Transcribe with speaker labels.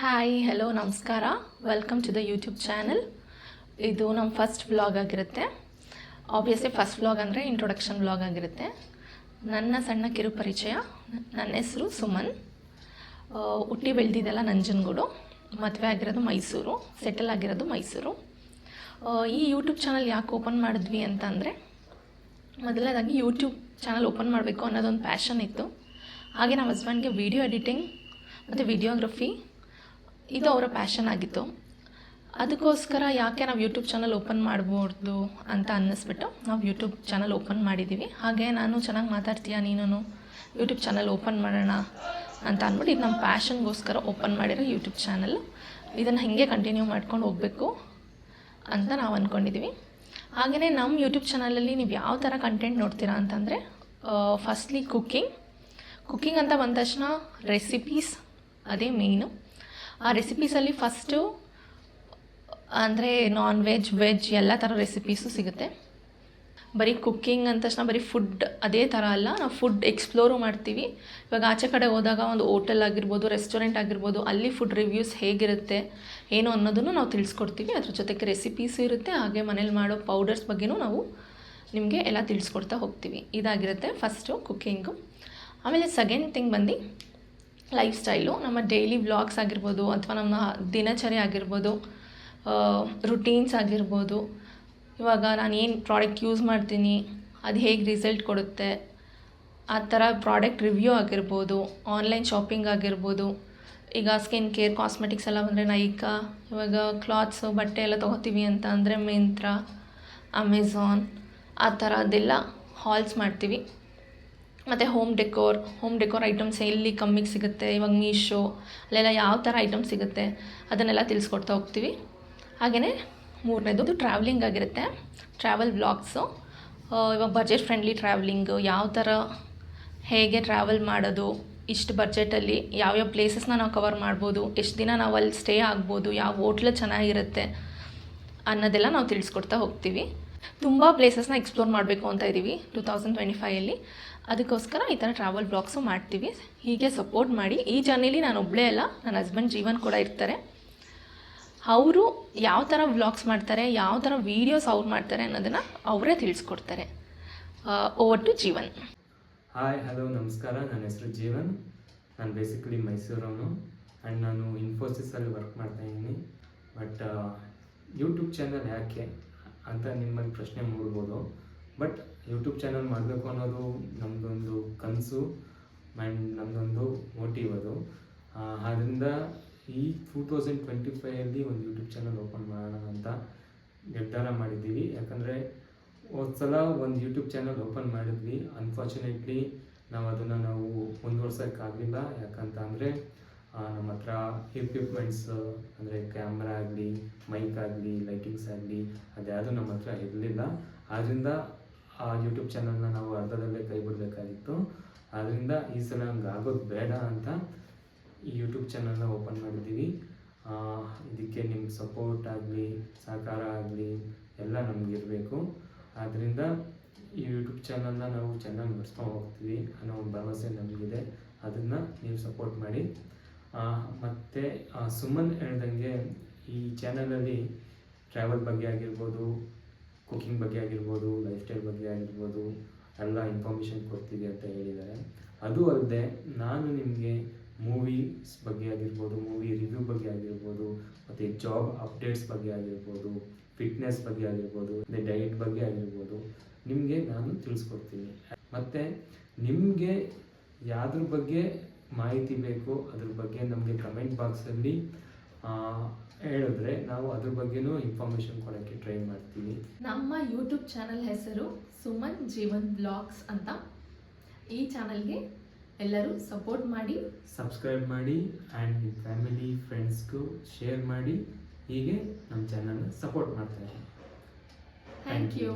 Speaker 1: Hi hello ನಮಸ್ಕಾರ. Welcome to the YouTube channel ಇದು ನಮ್ಮ ಫಸ್ಟ್ ವ್ಲಾಗ್ ಆಗಿರುತ್ತೆ. ಆಬ್ವಿಯಸ್ಲಿ ಫಸ್ಟ್ ವ್ಲಾಗ್ ಅಂದರೆ ಇಂಟ್ರೊಡಕ್ಷನ್ ವ್ಲಾಗ್ ಆಗಿರುತ್ತೆ. ನನ್ನ ಸಣ್ಣ ಕಿರು ಪರಿಚಯ, ನನ್ನ ಹೆಸರು ಸುಮನ್. ಹುಟ್ಟಿ ಬೆಳೆದಿದ್ದೆಲ್ಲ ನಂಜನಗೂಡು. ಮದುವೆ ಆಗಿರೋದು ಮೈಸೂರು ಸೆಟಲ್ ಆಗಿರೋದು ಮೈಸೂರು. ಈ ಯೂಟ್ಯೂಬ್ ಚಾನಲ್ ಯಾಕೆ ಓಪನ್ ಮಾಡಿದ್ವಿ ಅಂತ ಅಂದರೆ, ಮೊದಲನೇದಾಗಿ ಯೂಟ್ಯೂಬ್ ಚಾನಲ್ ಓಪನ್ ಮಾಡಬೇಕು ಅನ್ನೋದೊಂದು ಪ್ಯಾಷನ್ ಇತ್ತು. ಹಾಗೆ ನಮ್ಮ ಹಸ್ಬೆಂಡ್ಗೆ ವಿಡಿಯೋ ಎಡಿಟಿಂಗ್ ಮತ್ತು ವಿಡಿಯೋಗ್ರಫಿ ಇದು ಅವರ ಪ್ಯಾಷನ್ ಆಗಿತ್ತು. ಅದಕ್ಕೋಸ್ಕರ ಯಾಕೆ ನಾವು ಯೂಟ್ಯೂಬ್ ಚಾನಲ್ ಓಪನ್ ಮಾಡ್ಬೋದು ಅಂತ ಅನ್ನಿಸ್ಬಿಟ್ಟು ನಾವು ಯೂಟ್ಯೂಬ್ ಚಾನಲ್ ಓಪನ್ ಮಾಡಿದ್ದೀವಿ ಹಾಗೆ ನಾನು ಚೆನ್ನಾಗಿ ಮಾತಾಡ್ತೀಯ ನೀನು ಯೂಟ್ಯೂಬ್ ಚಾನಲ್ ಓಪನ್ ಮಾಡೋಣ ಅಂತ ಅಂದ್ಬಿಟ್ಟು ಇದು ನಮ್ಮ ಪ್ಯಾಷನ್ಗೋಸ್ಕರ ಓಪನ್ ಮಾಡಿರೋ ಯೂಟ್ಯೂಬ್ ಚಾನಲ್ ಇದನ್ನು ಹೀಗೆ ಕಂಟಿನ್ಯೂ ಮಾಡ್ಕೊಂಡು ಹೋಗಬೇಕು ಅಂತ ನಾವು ಅಂದ್ಕೊಂಡಿದ್ದೀವಿ ಹಾಗೆಯೇ ನಮ್ಮ ಯೂಟ್ಯೂಬ್ ಚಾನಲಲ್ಲಿ ನೀವು ಯಾವ ಥರ ಕಂಟೆಂಟ್ ನೋಡ್ತೀರಾ ಅಂತಂದರೆ ಫಸ್ಟ್ಲಿ ಕುಕ್ಕಿಂಗ್ ಕುಕ್ಕಿಂಗ್ ಅಂತ ಬಂದ ತಕ್ಷಣ ರೆಸಿಪೀಸ್ ಅದೇ ಮೇಯ್ನು ಆ ರೆಸಿಪೀಸಲ್ಲಿ ಫಸ್ಟು ಅಂದರೆ ನಾನ್ ವೆಜ್ ವೆಜ್ ಎಲ್ಲ ಥರ ರೆಸಿಪೀಸು ಸಿಗುತ್ತೆ. ಬರೀ ಕುಕ್ಕಿಂಗ್ ಅಂದ ತಕ್ಷಣ ಬರೀ ಫುಡ್ ಅದೇ ಥರ ಅಲ್ಲ, ನಾವು ಫುಡ್ ಎಕ್ಸ್ಪ್ಲೋರು ಮಾಡ್ತೀವಿ. ಇವಾಗ ಆಚೆ ಕಡೆ ಹೋದಾಗ ಒಂದು ಹೋಟೆಲ್ ಆಗಿರ್ಬೋದು ರೆಸ್ಟೋರೆಂಟ್ ಆಗಿರ್ಬೋದು, ಅಲ್ಲಿ ಫುಡ್ ರಿವ್ಯೂಸ್ ಹೇಗಿರುತ್ತೆ, ಏನು ಅನ್ನೋದನ್ನು ನಾವು ತಿಳಿಸ್ಕೊಡ್ತೀವಿ. ಅದ್ರ ಜೊತೆಗೆ ರೆಸಿಪೀಸು ಇರುತ್ತೆ, ಹಾಗೆ ಮನೇಲಿ ಮಾಡೋ ಪೌಡರ್ಸ್ ಬಗ್ಗೆನೂ ನಾವು ನಿಮಗೆ ಎಲ್ಲ ತಿಳಿಸ್ಕೊಡ್ತಾ ಹೋಗ್ತೀವಿ. ಇದಾಗಿರುತ್ತೆ ಫಸ್ಟು ಕುಕ್ಕಿಂಗು ಆಮೇಲೆ ಸೆಕೆಂಡ್ ಥಿಂಗ್ ಬಂದು ಲೈಫ್ ಸ್ಟೈಲು ನಮ್ಮ ಡೈಲಿ ವ್ಲಾಗ್ಸ್ ಆಗಿರ್ಬೋದು ಅಥವಾ ನಮ್ಮ ದಿನಚರಿ ಆಗಿರ್ಬೋದು ರುಟೀನ್ಸ್ ಆಗಿರ್ಬೋದು. ಇವಾಗ ನಾನು ಏನು ಪ್ರಾಡಕ್ಟ್ ಯೂಸ್ ಮಾಡ್ತೀನಿ, ಅದು ಹೇಗೆ ರಿಸಲ್ಟ್ ಕೊಡುತ್ತೆ, ಆ ಥರ ಪ್ರಾಡಕ್ಟ್ ರಿವ್ಯೂ ಆಗಿರ್ಬೋದು ಆನ್ಲೈನ್ ಶಾಪಿಂಗ್ ಆಗಿರ್ಬೋದು. ಈಗ ಸ್ಕಿನ್ ಕೇರ್ ಕಾಸ್ಮೆಟಿಕ್ಸ್ ಎಲ್ಲ ಬಂದರೆ ನೈಕಾ ಇವಾಗ ಕ್ಲಾತ್ಸು ಬಟ್ಟೆ ಎಲ್ಲ ತೊಗೋತೀವಿ ಅಂತ ಅಂದರೆ ಮಿಂತ್ರ ಅಮೆಝಾನ್ ಆ ಥರದ್ದೆಲ್ಲ ಹಾಲ್ಸ್ ಮಾಡ್ತೀವಿ. ಮತ್ತು home decor home decor items ಎಲ್ಲಿ ಕಮ್ಮಿಗೆ ಸಿಗುತ್ತೆ, ಇವಾಗ ಮೀಶೋ ಅಲ್ಲೆಲ್ಲ ಯಾವ ಥರ ಐಟಮ್ ಸಿಗುತ್ತೆ, ಅದನ್ನೆಲ್ಲ ತಿಳಿಸ್ಕೊಡ್ತಾ ಹೋಗ್ತೀವಿ. ಹಾಗೆಯೇ ಮೂರನೇದು ಟ್ರಾವೆಲಿಂಗ್ ಆಗಿರುತ್ತೆ ಟ್ರಾವೆಲ್ ಬ್ಲಾಗ್ಸು ಇವಾಗ ಬಜೆಟ್ ಫ್ರೆಂಡ್ಲಿ ಟ್ರಾವೆಲಿಂಗು ಯಾವ ಥರ ಹೇಗೆ ಟ್ರಾವೆಲ್ ಮಾಡೋದು, ಇಷ್ಟು ಬಜೆಟಲ್ಲಿ ಯಾವ್ಯಾವ ಪ್ಲೇಸಸ್ನ ನಾವು ಕವರ್ ಮಾಡ್ಬೋದು, ಎಷ್ಟು ದಿನ ನಾವು ಅಲ್ಲಿ ಸ್ಟೇ ಆಗ್ಬೋದು, ಯಾವ ಹೋಟ್ಲು ಚೆನ್ನಾಗಿರುತ್ತೆ ಅನ್ನೋದೆಲ್ಲ ನಾವು ತಿಳಿಸ್ಕೊಡ್ತಾ ಹೋಗ್ತೀವಿ. ತುಂಬ ಪ್ಲೇಸಸ್ನ ಎಕ್ಸ್ಪ್ಲೋರ್ ಮಾಡಬೇಕು ಅಂತ ಇದ್ದೀವಿ ಟೂ ತೌಸಂಡ್ ಟ್ವೆಂಟಿ ಫೈಯಲ್ಲಿ ಅದಕ್ಕೋಸ್ಕರ ಈ ಥರ ಟ್ರಾವೆಲ್ ಬ್ಲಾಗ್ಸು ಮಾಡ್ತೀವಿ. ಹೀಗೆ ಸಪೋರ್ಟ್ ಮಾಡಿ. ಈ ಜರ್ನಿಲಿ ನಾನು ಒಬ್ಬಳೇ ಅಲ್ಲ, ನನ್ನ ಹಸ್ಬೆಂಡ್ ಜೀವನ್ ಕೂಡ ಇರ್ತಾರೆ. ಅವರು ಯಾವ ಥರ ವ್ಲಾಗ್ಸ್ ಮಾಡ್ತಾರೆ, ಯಾವ ಥರ ವೀಡಿಯೋಸ್ ಅವ್ರು ಮಾಡ್ತಾರೆ ಅನ್ನೋದನ್ನು ಅವರೇ ತಿಳಿಸ್ಕೊಡ್ತಾರೆ. Over to Jeevan.
Speaker 2: Hi hello ನಮಸ್ಕಾರ. ನನ್ನ ಹೆಸರು ಜೀವನ್. ನಾನು ಬೇಸಿಕಲಿ ಮೈಸೂರವನು. ಆ್ಯಂಡ್ ನಾನು ಇನ್ಫೋಸಿಸಲ್ಲಿ ವರ್ಕ್ ಮಾಡ್ತಾ ಇದ್ದೀನಿ. ಬಟ್ ಯೂಟ್ಯೂಬ್ ಚಾನಲ್ ಯಾಕೆ? ಅಂತ ನಿಮ್ಮಲ್ಲಿ ಪ್ರಶ್ನೆ ಮೂಡ್ಬೋದು. ಬಟ್ ಯೂಟ್ಯೂಬ್ ಚಾನಲ್ ಮಾಡಬೇಕು ಅನ್ನೋದು ನಮ್ಮದೊಂದು ಕನಸು ಆ್ಯಂಡ್ ನಮ್ಮದೊಂದು ಮೋಟಿವ್ ಅದು. ಆದ್ದರಿಂದ ಈ ಟೂ ತೌಸಂಡ್ ಟ್ವೆಂಟಿ ಫೈವಲ್ಲಿ ಒಂದು ಯೂಟ್ಯೂಬ್ ಚಾನಲ್ ಓಪನ್ ಮಾಡೋಣ ಅಂತ ನಿರ್ಧಾರ ಮಾಡಿದ್ದೀವಿ. ಯಾಕಂದರೆ ಹೋದ ಸಲ ಒಂದು ಯೂಟ್ಯೂಬ್ ಚಾನಲ್ ಓಪನ್ ಮಾಡಿದ್ವಿ. ಅನ್ಫಾರ್ಚುನೇಟ್ಲಿ ನಾವು ಅದನ್ನು ನಾವು ಮುಂದುವರ್ಸೋಕ್ಕಾಗಲಿಲ್ಲ. ಯಾಕಂತ ಅಂದರೆ ನಮ್ಮ ಹತ್ರ ಎಕ್ವಿಪ್ಮೆಂಟ್ಸ್ ಅಂದರೆ ಕ್ಯಾಮ್ರಾ ಆಗಲಿ ಮೈಕ್ ಆಗಲಿ ಲೈಟಿಂಗ್ಸ್ ಆಗಲಿ, ಅದ್ಯಾವುದು ನಮ್ಮ ಹತ್ರ ಇರಲಿಲ್ಲ. ಆದ್ದರಿಂದ ಆ ಯೂಟ್ಯೂಬ್ ಚಾನಲ್ನ ನಾವು ಅರ್ಧದಲ್ಲೇ ಕೈ ಬಿಡಬೇಕಾಗಿತ್ತು. ಆದ್ದರಿಂದ ಈ ಸಲ ಹಂಗೆ ಆಗೋದು ಬೇಡ ಅಂತ ಈ ಯೂಟ್ಯೂಬ್ ಚಾನಲ್ನ ಓಪನ್ ಮಾಡಿದ್ದೀವಿ. ಇದಕ್ಕೆ ನಿಮ್ಮ ಸಪೋರ್ಟ್ ಆಗಲಿ, ಸಹಕಾರ ಆಗಲಿ, ಎಲ್ಲ ನಮಗಿರಬೇಕು ಆದ್ದರಿಂದ ಈ ಯೂಟ್ಯೂಬ್ ಚಾನಲ್ನ ನಾವು ಚೆನ್ನಾಗಿ ನಡೆಸ್ಕೊಂಡು ಹೋಗ್ತೀವಿ ಅನ್ನೋ ಒಂದು ಭರವಸೆ ನಮಗಿದೆ. ಅದನ್ನು ನೀವು ಸಪೋರ್ಟ್ ಮಾಡಿ. ಮತ್ತೆ ಸುಮ್ಮನೆ ಹೇಳ್ದಂಗೆ ಈ ಚಾನಲಲ್ಲಿ ಟ್ರಾವೆಲ್ ಬಗ್ಗೆ ಆಗಿರ್ಬೋದು ಕುಕಿಂಗ್ ಬಗ್ಗೆ ಆಗಿರ್ಬೋದು ಲೈಫ್ ಸ್ಟೈಲ್ ಬಗ್ಗೆ ಆಗಿರ್ಬೋದು, ಎಲ್ಲ ಇನ್ಫಾರ್ಮೇಷನ್ ಕೊಡ್ತೀವಿ ಅಂತ ಹೇಳಿದ್ದಾರೆ. ಅದು ಅಲ್ಲದೆ ನಾನು ನಿಮಗೆ ಮೂವೀಸ್ ಬಗ್ಗೆ ಆಗಿರ್ಬೋದು ಮೂವಿ ರಿವ್ಯೂ ಬಗ್ಗೆ ಆಗಿರ್ಬೋದು, ಮತ್ತು ಜಾಬ್ ಅಪ್ಡೇಟ್ಸ್ ಬಗ್ಗೆ ಆಗಿರ್ಬೋದು ಫಿಟ್ನೆಸ್ ಬಗ್ಗೆ ಆಗಿರ್ಬೋದು, ಮತ್ತು ಡಯಟ್ ಬಗ್ಗೆ ಆಗಿರ್ಬೋದು, ನಿಮಗೆ ನಾನು ತಿಳಿಸ್ಕೊಡ್ತೀನಿ. ಮತ್ತು ನಿಮಗೆ ಯಾವುದ್ರ ಬಗ್ಗೆ ಮಾಹಿತಿ ಬೇಕು ಅದ್ರ ಬಗ್ಗೆ ನಮಗೆ ಕಮೆಂಟ್ ಬಾಕ್ಸಲ್ಲಿ ಹೇಳಿದ್ರೆ ನಾವು ಅದ್ರ ಬಗ್ಗೆನೂ ಇನ್ಫಾರ್ಮೇಶನ್ ಕೊಡೋಕ್ಕೆ ಟ್ರೈ ಮಾಡ್ತೀವಿ.
Speaker 1: ನಮ್ಮ ಯೂಟ್ಯೂಬ್ ಚಾನಲ್ ಹೆಸರು ಸುಮನ್ ಜೀವನ್ ಬ್ಲಾಗ್ಸ್ ಅಂತ. ಈ ಚಾನಲ್ಗೆ ಎಲ್ಲರೂ ಸಪೋರ್ಟ್ ಮಾಡಿ.
Speaker 2: ಸಬ್ಸ್ಕ್ರೈಬ್ ಮಾಡಿ ಆ್ಯಂಡ್ ಫ್ಯಾಮಿಲಿ ಫ್ರೆಂಡ್ಸ್ಗೂ ಶೇರ್ ಮಾಡಿ. ಹೀಗೆ ನಮ್ಮ ಚಾನಲ್ನ ಸಪೋರ್ಟ್ ಮಾಡ್ತಾರೆ
Speaker 1: ಥ್ಯಾಂಕ್ ಯು